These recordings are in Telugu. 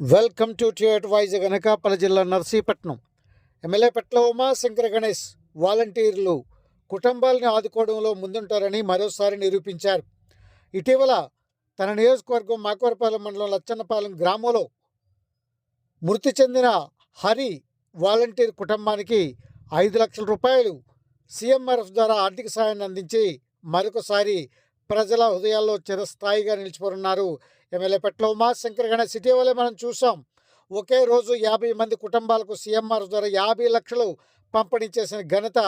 Welcome to theatre wise Anakapalli జిల్లా నర్సీపట్నం. ఎమ్మెల్యే పెట్ల ఉమాశంకర గణేష్ వాలంటీర్లు కుటుంబాలను ఆదుకోవడంలో ముందుంటారని మరోసారి నిరూపించారు. ఇటీవల తన నియోజకవర్గం మాకవరపాలెం మండలం లచ్చన్నపాలెం గ్రామంలో మృతి చెందిన హరి వాలంటీర్ కుటుంబానికి ఐదు లక్షల రూపాయలు సీఎంఆర్ఎఫ్ ద్వారా ఆర్థిక సాయాన్ని అందించి మరొకసారి ప్రజల హృదయాల్లో చిరస్థాయిగా నిలిచిపోనున్నారు. ఎమ్మెల్యే పెట్ల ఉమాశంకర్ గణేష్ ఇటీవలే మనం చూసాం. ఒకే రోజు యాభై మంది కుటుంబాలకు సీఎంఆర్ ద్వారా యాభై లక్షలు పంపిణీ చేసిన ఘనత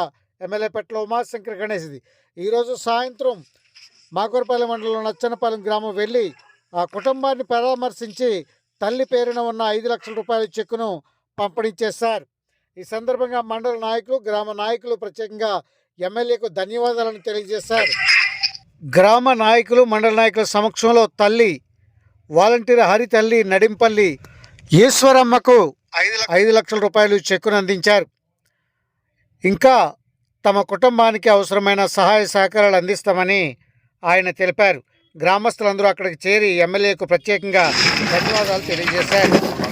ఎమ్మెల్యే పెట్ల ఉమాశంకర్ గణేష్ది. ఈరోజు సాయంత్రం మాకూరపాలెం మండలం నచ్చనపాలెం గ్రామం వెళ్ళి ఆ కుటుంబాన్ని పరామర్శించి తల్లి పేరున ఉన్న ఐదు లక్షల రూపాయల చెక్కును పంపిణీ చేశారు. ఈ సందర్భంగా మండల నాయకులు గ్రామ నాయకులు ప్రత్యేకంగా ఎమ్మెల్యేకు ధన్యవాదాలను తెలియజేశారు. గ్రామ నాయకులు మండల నాయకుల సమక్షంలో తల్లి వాలంటీర్ హరి తల్లి నడింపల్లి ఈశ్వరమ్మకు ఐదు లక్షల రూపాయలు చెక్కును అందించారు. ఇంకా తమ కుటుంబానికి అవసరమైన సహాయ సహకారాలు అందిస్తామని ఆయన తెలిపారు. గ్రామస్తులందరూ అక్కడికి చేరి ఎమ్మెల్యేకు ప్రత్యేకంగా ధన్యవాదాలు తెలియజేశారు.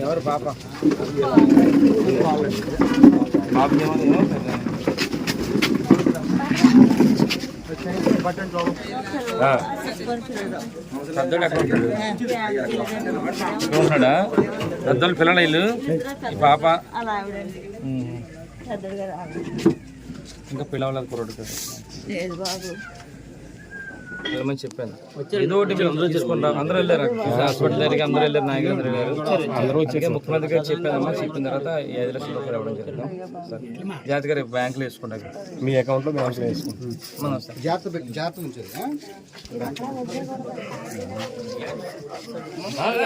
ఎవరు పాప పెద్దోడు ఎక్కడ ఉంటాడు పిల్లలు పాప ఇంకా పిల్లవాళ్ళకి కుర్రోడు లేదు బాబు వెళ్ళమని చెప్పాను. ఏదో ఒకటి మీరు అందరూ తీసుకుంటాం అందరూ వెళ్ళారు. హాస్పిటల్ దగ్గరికి అందరూ వెళ్ళారు. నాయకులు అందరూ వెళ్ళారు అందరూ వచ్చి ముఖ్యమంత్రి గారు చెప్పానమ్మా చెప్పిన తర్వాత ఐదు లక్షల రూపాయలు ఇవ్వడం జరుగుతాం సార్. జాతి గారు బ్యాంకులో వేసుకుంటాం మీ అకౌంట్లో బ్యాంకులో వేసుకుంటాం సార్ జాగ్రత్త జాగ్రత్త ఉంచారు